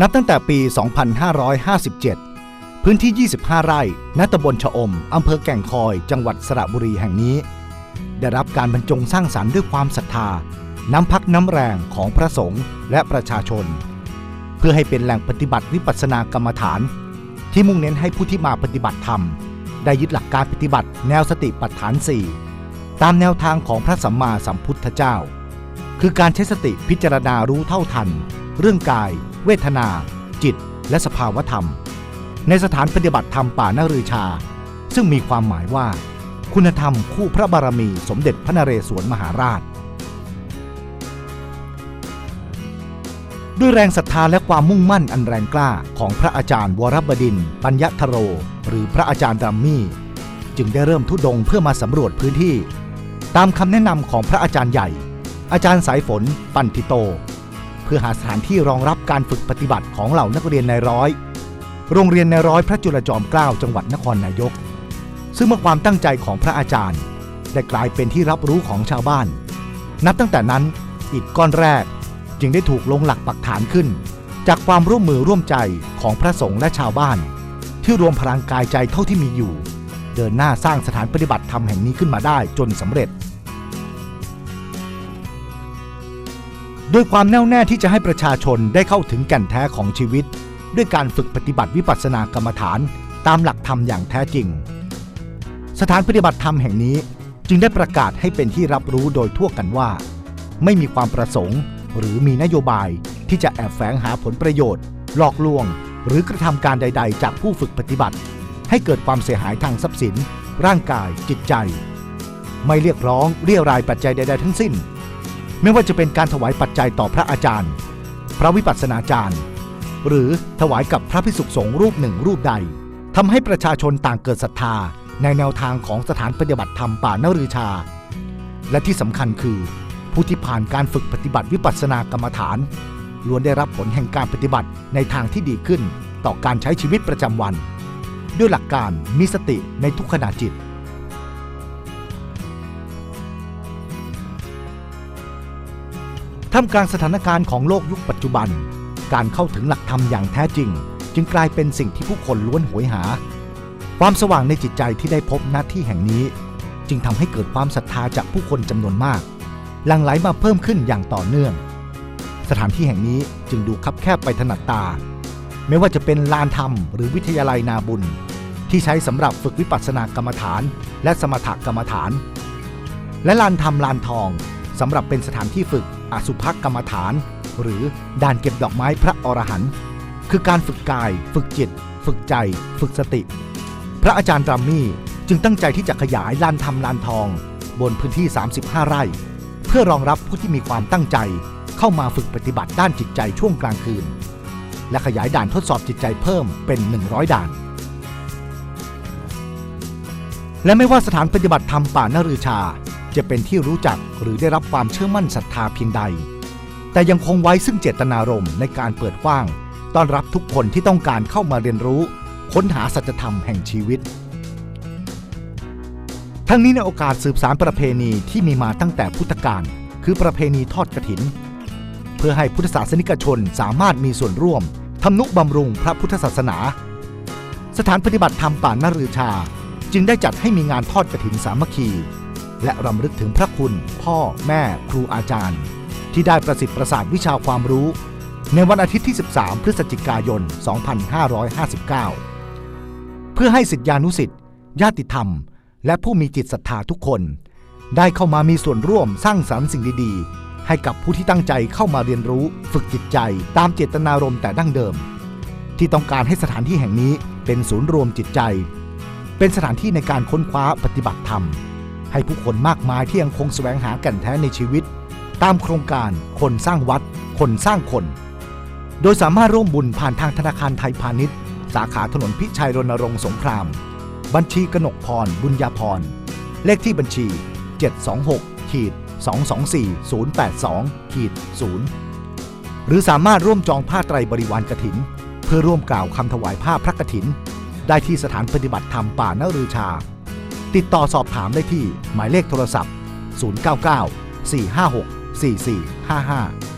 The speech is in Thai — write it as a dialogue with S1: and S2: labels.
S1: นับตั้งแต่ปี 2557 พื้นที่ 25 ไร่ณตำบลชะอม อำเภอแก่งคอย จังหวัดสระบุรีแห่งนี้ ได้รับการบรรจงสร้างสรรค์ด้วยความศรัทธา น้ำพักน้ำแรงของพระสงฆ์และประชาชน เพื่อให้เป็นแหล่งปฏิบัติวิปัสสนากรรมฐาน ที่มุ่งเน้นให้ผู้ที่มาปฏิบัติธรรม ได้ยึดหลักการปฏิบัติแนวสติปัฏฐาน 4 ตามแนวทางของพระสัมมาสัมพุทธเจ้า คือการใช้สติพิจารณารู้เท่าทัน เรื่องกาย เวทนา จิต และสภาวธรรม ในสถานปฏิบัติธรรมป่านารือชา ซึ่งมีความหมายว่า คุณธรรมคู่พระบารมีสมเด็จพระนเรศวรมหาราช ด้วยแรงศรัทธาและความมุ่งมั่นอันแรงกล้าของพระอาจารย์วรบดิน ปัญญทโร หรือพระอาจารย์ดัมมี่ จึงได้เริ่มทุดงเพื่อมาสำรวจพื้นที่ ตามคำแนะนำของพระอาจารย์ใหญ่ อาจารย์สายฝน ปันทิโต เพื่อหาสถานที่รองรับการฝึกปฏิบัติของเหล่านักเรียนในร้อย โรงเรียนในร้อยพระจุลจอมเกล้าจังหวัดนครนายก ซึ่งเมื่อความตั้งใจของพระอาจารย์ ได้กลายเป็นที่รับรู้ของชาวบ้าน นับตั้งแต่นั้นอิฐก้อนแรกจึงได้ถูกลงหลักปักฐานขึ้น จากความร่วมมือร่วมใจของพระสงฆ์และชาวบ้าน ที่รวมพลังกายใจเท่าที่มีอยู่ เดินหน้าสร้างสถานปฏิบัติธรรมแห่งนี้ขึ้นมาได้จนสำเร็จ ด้วยความแน่วแน่ที่จะให้ประชาชนได้เข้าถึงแก่นแท้ของชีวิต ด้วยการฝึกปฏิบัติวิปัสสนากรรมฐานตามหลักธรรมอย่างแท้จริง สถานปฏิบัติธรรมแห่งนี้จึงได้ประกาศให้เป็นที่รับรู้โดยทั่วกันว่า ไม่มีความประสงค์ หรือมีนโยบายที่จะแอบแฝงหาผลประโยชน์ หลอกลวง หรือกระทำการใด ๆ จากผู้ฝึกปฏิบัติ ให้เกิดความเสียหายทางทรัพย์สิน ร่างกายจิตใจ ไม่เรียกร้องเรียรายปัจจัยใด ๆ ทั้งสิ้น ไม่ว่าจะเป็นการถวายปัจจัยต่อพระอาจารย์ พระวิปัสสนาจารย์ หรือถวายกับพระพิสุสงฆ์รูปหนึ่งรูปใดทำให้ประชาชนต่างเกิดศรัทธาในแนวทางของสถานปฏิบัติธรรมป่านรือชา และที่สำคัญคือ ผู้ที่ผ่านการฝึกปฏิบัติวิปัสสนากรรมฐานล้วนได้รับผลแห่งการปฏิบัติในทางที่ดีขึ้น ต่อการใช้ชีวิตประจำวัน ด้วยหลักการมีสติในทุกขณะจิต ท่ามกลางสถานการณ์ของโลกยุคปัจจุบัน การเข้าถึงหลักธรรมอย่างแท้จริง จึงกลายเป็นสิ่งที่ผู้คนล้วนโหยหา ความสว่างในจิตใจที่ได้พบณที่แห่งนี้ จึงทำให้เกิดความศรัทธาจากผู้คนจำนวนมาก หลั่งไหลมาเพิ่มขึ้นอย่างต่อเนื่อง สถานที่แห่งนี้จึงดูคับแคบไปถนัดตา ไม่ว่าจะเป็นลานธรรมหรือวิทยาลัยนาบุญ ที่ใช้สำหรับฝึกวิปัสสนากรรมฐาน และสมถกรรมฐาน และลานธรรมลานทองสำหรับเป็นสถานที่ฝึก อสุภกรรมฐาน หรือด่านเก็บดอกไม้พระอรหันต์คือการฝึกกาย ฝึกจิต ฝึกใจ ฝึกสติ พระอาจารย์รัมมี่จึงตั้งใจที่จะขยายลานธรรมลานทอง บนพื้นที่ 35 ไร่ เพื่อรองรับผู้ที่มีความตั้งใจ เข้ามาฝึกปฏิบัติด้านจิตใจช่วงกลางคืน และขยายด่านทดสอบจิตใจเพิ่มเป็น 100 ด่านและไม่ว่าสถานปฏิบัติธรรมป่านารือชา จะเป็นที่รู้จักหรือได้รับความเชื่อมั่นศรัทธาเพียงใด แต่ยังคงไว้ซึ่งเจตนารมณ์ในการเปิดกว้าง ต้อนรับทุกคนที่ต้องการเข้ามาเรียนรู้ ค้นหาสัจธรรมแห่งชีวิต ทั้งนี้ในโอกาสสืบสารประเพณีที่มีมาตั้งแต่พุทธกาลคือประเพณีทอดกฐิน เพื่อให้พุทธศาสนิกชนสามารถมีส่วนร่วมทำนุบำรุงพระพุทธศาสนา สถานปฏิบัติธรรมป่านารือชา จึงได้จัดให้มีงานทอดกฐินสามัคคี และรำลึกถึงพระคุณ พ่อ แม่ ครูอาจารย์ ที่ได้ประสิทธิ์ประสาทวิชาความรู้ ในวันอาทิตย์ที่ 13 พฤศจิกายน 2559 เพื่อให้สิทธิานุสิทธิ์ญาติธรรม และผู้มีจิตศรัทธาทุกคน ได้เข้ามามีส่วนร่วมสร้างสรรค์สิ่งดีๆ ให้กับผู้ที่ตั้งใจเข้ามาเรียนรู้ฝึกจิตใจตามเจตนารมณ์แต่ดั้งเดิม ที่ต้องการให้สถานที่แห่งนี้เป็นศูนย์รวมจิตใจ เป็นสถานที่ในการค้นคว้าปฏิบัติธรรม ให้ผู้คนมากมายที่ยังคงแสวงหาแก่นแท้ในชีวิต ตามโครงการคนสร้างวัด คนสร้างคน โดยสามารถร่วมบุญผ่านทางธนาคารไทยพาณิชย์ สาขาถนนพิชัยรณรงค์สงคราม บัญชีกนกพร บุญญาพร เลขที่บัญชี 726ขีด224 082ขีด0หรือสามารถร่วมจองผ้าไตรบริวารกระถิน เพื่อร่วมกล่าวคำถวายผ้าพระกถิน ได้ที่สถานปฏิบัติธรรมป่านรือชา ติดต่อสอบถามได้ที่หมายเลขโทรศัพท์ 099 456 4455